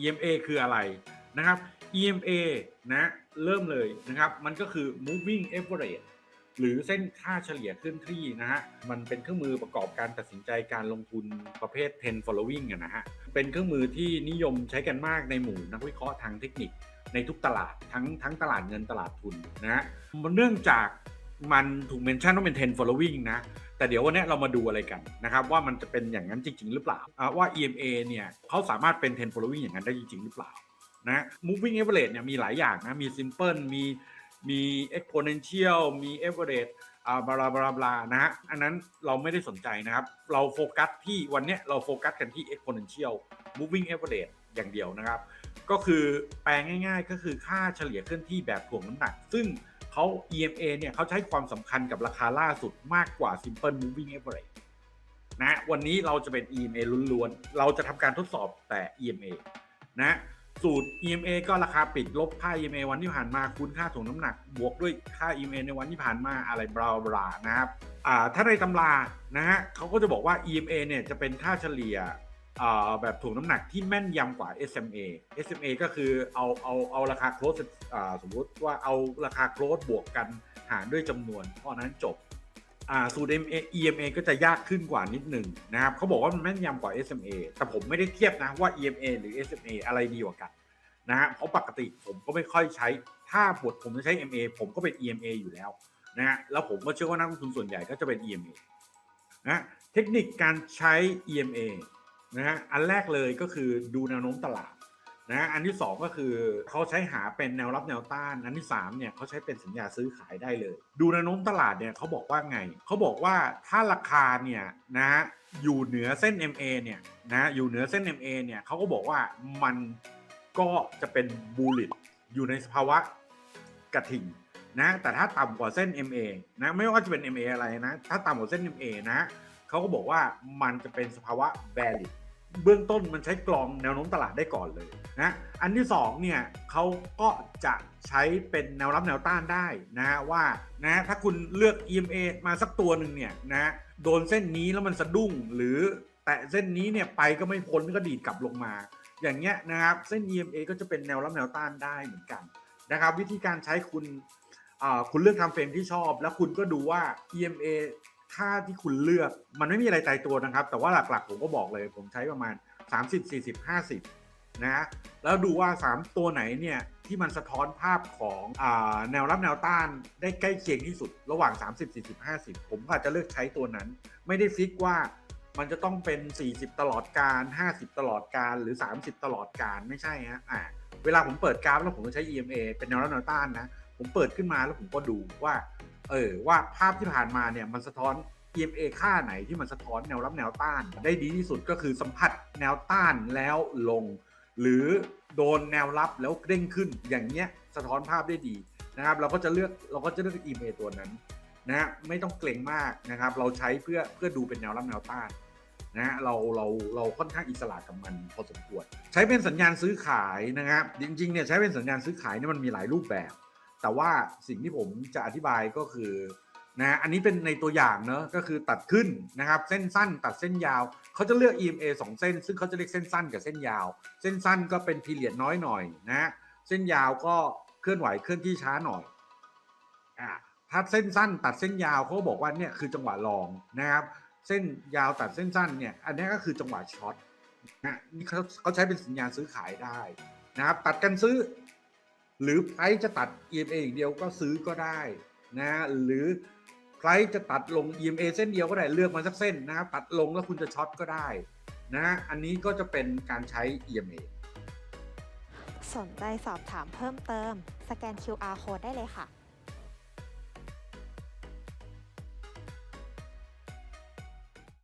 EMA คืออะไรนะครับ EMA นะเริ่มเลยนะครับมันก็คือ moving average หรือเส้นค่าเฉลี่ยเคลื่อนที่นะฮะ มันเป็นเครื่องมือประกอบการตัดสินใจการลงทุนประเภท10 following นะฮะ เป็นเครื่องมือที่นิยมใช้กันมากในหมู่นักวิเคราะห์ทางเทคนิคในทุกตลาดทั้งทั้งตลาดเงินตลาดทุนนะฮะเนื่องจาก มันถูกเมนชั่นว่าเป็น 10 following นะ แต่เดี๋ยววันนี้เรามาดูอะไรกันนะครับ ว่ามันจะเป็นอย่างนั้นจริง ๆ หรือเปล่าว่า EMA เนี่ยเขาสามารถเป็น 10 following อย่างนั้นได้จริง ๆ หรือเปล่านะ moving average เนี่ยมีหลายอย่างนะ มี simple มีมี exponential มี average อ่าบลาบลาบลานะฮะอันนั้นเราไม่ได้สนใจนะครับ เราโฟกัสที่วันนี้เราโฟกัสกันที่ exponential moving average อย่างเดียวนะครับ ก็คือแปลง่าย ๆ ก็คือค่าเฉลี่ยเคลื่อนที่แบบถ่วงน้ำหนัก ซึ่ง เขา EMA เนี่ยเขาใช้ความสำคัญกับราคาล่าสุดมากกว่า Simple Moving Average นะวันนี้เราจะเป็น EMA ล้วนๆ เราจะทำการทดสอบแต่ EMA นะสูตร EMA ก็ราคาปิดลบค่า EMA วันที่ผ่านมาคูณค่าถ่วงน้ำหนัก บวกด้วยค่า EMA ในวันที่ผ่านมาอะไรบลาบลานะครับอ่าถ้าในตำรานะฮะเขาก็จะบอกว่า EMA เนี่ยจะเป็นค่าเฉลี่ย แบบถ่วงน้ำหนักที่แม่นยำกว่า SMA SMA ก็คือเอาเอาเอาราคาโคลสสมมุติว่าเอาราคาโคลสบวกกันหารด้วยจำนวนเพราะนั้นจบสูตร MA EMA ก็จะยากขึ้นกว่านิดหนึ่งนะครับเขาบอกว่ามันแม่นยำกว่า SMA แต่ผมไม่ได้เทียบนะว่า EMA หรือ SMA อะไรดีกว่ากันนะฮะเพราะปกติผมก็ไม่ค่อยใช้ถ้าบทผมจะใช้ MA ผมก็เป็น EMA อยู่แล้วนะฮะแล้วผมก็เชื่อว่านักลงทุนส่วนใหญ่ก็จะเป็น EMA นะเทคนิคการใช้ EMA นะฮะอันแรกเลยก็คือดูแนวโน้มตลาดนะฮะอันที่ 2 ก็คือเขาใช้หาเป็นแนวรับแนวต้าน อันที่3เนี่ยเขาใช้เป็นสัญญาซื้อขายได้เลย ดูแนวโน้มตลาดเนี่ยเขาบอกว่าไงเขาบอกว่าถ้าราคาเนี่ยนะฮะอยู่เหนือเส้น MA เนี่ยนะอยู่เหนือเส้น MA เนี่ยเขาก็บอกว่ามันก็จะเป็นบูลลิตอยู่ในสภาวะกระถิ่งนะแต่ถ้าต่ำกว่าเส้น MA นะไม่ว่าจะเป็น MA อะไรนะ ถ้าต่ำกว่าเส้น MA นะเขาก็บอกว่ามันจะเป็นสภาวะ bearish เบื้องต้นมันใช้กรองแนวโน้มตลาดได้ก่อนเลยนะอันที่2เนี่ยเขาก็จะใช้เป็นแนวรับแนวต้านได้นะว่านะถ้าคุณเลือก EMA มาสักตัวหนึ่งเนี่ยนะโดนเส้นนี้แล้วมันสะดุ้งหรือแตะเส้นนี้เนี่ยไปก็ไม่พ้นก็ดีดกลับลงมา อย่างเงี้ยนะครับเส้น EMA ก็จะเป็นแนวรับแนวต้านได้เหมือนกันนะครับวิธีการใช้คุณอ่าคุณเลือกทำเฟรมที่ชอบ แล้วคุณก็ดูว่า EMA ค่าที่คุณเลือกมันไม่มีอะไรตายตัวนะครับ แต่ว่าหลักๆ ผมก็บอกเลย ผมใช้ประมาณ 30 40 50 นะแล้วดูว่า 3 ตัวไหนเนี่ยที่มันสะท้อนภาพของอแนวรับแนวต้านได้ใกล้เคียงที่สุดระหว่าง 30 40 50 ผมก็อาจจะเลือกใช้ตัวนั้น ไม่ได้ฟิกว่ามันจะต้องเป็น 40 ตลอดการ 50 ตลอดการหรือ 30 ตลอดการไม่ใช่ฮะอ่าเวลาผมเปิดกราฟแล้วผมก็ใช้ EMA เป็นแนวรับแนวต้านนะ ผมเปิดขึ้นมาแล้วผมก็ดูว่า เออว่าภาพที่ผ่านมาเนี่ยมันสะท้อน EMA ค่าไหนที่มันสะท้อนแนวรับแนวต้าน ได้ดีที่สุดก็คือสัมผัสแนวต้านแล้วลง หรือโดนแนวรับแล้วเด้งขึ้นอย่างเงี้ยสะท้อนภาพได้ดีนะครับ เราก็จะเลือกเราก็จะเลือก EMA ตัวนั้นนะฮะไม่ต้องเกรงมากนะครับ เราใช้เพื่อเพื่อดูเป็นแนวรับแนวต้านนะฮะเราเราเราค่อนข้างอิสระกับมันพอสมควร ใช้เป็นสัญญาณซื้อขายนะครับจริงๆเนี่ยใช้เป็นสัญญาณซื้อขายเนี่ยมันมีหลายรูปแบบ แต่ว่าสิ่งที่ผมจะอธิบายก็คือนะอันนี้เป็นในตัวอย่างเนอะก็คือตัดขึ้นนะครับเส้นสั้นตัดเส้นยาวเขาจะเลือก EMA 2 เส้น ซึ่งเขาจะเรียกเส้นสั้นกับเส้นยาว เส้นสั้นก็เป็นพีเรียดน้อยหน่อยนะเส้นยาวก็เคลื่อนไหวเคลื่อนที่ช้าหน่อยอ่าถ้าเส้นสั้นตัดเส้นยาวเขาบอกว่าเนี่ยคือจังหวะรองนะครับ เส้นยาวตัดเส้นสั้นเนี่ยอันนี้ก็คือจังหวะช็อตนะนี่เขาเขาใช้เป็นสัญญาณซื้อขายได้นะครับตัดกันซื้อ หรือไพรจะตัด EMA อย่างเดียวก็ซื้อก็ได้นะหรือไพรจะตัดลง EMA เส้นเดียวก็ได้เลือกมาสักเส้นนะครับตัดลงแล้วคุณจะช็อตก็ได้นะอันนี้ก็จะเป็นการใช้ EMA สนใจสอบถามเพิ่มเติม สแกน QR code ได้เลยค่ะ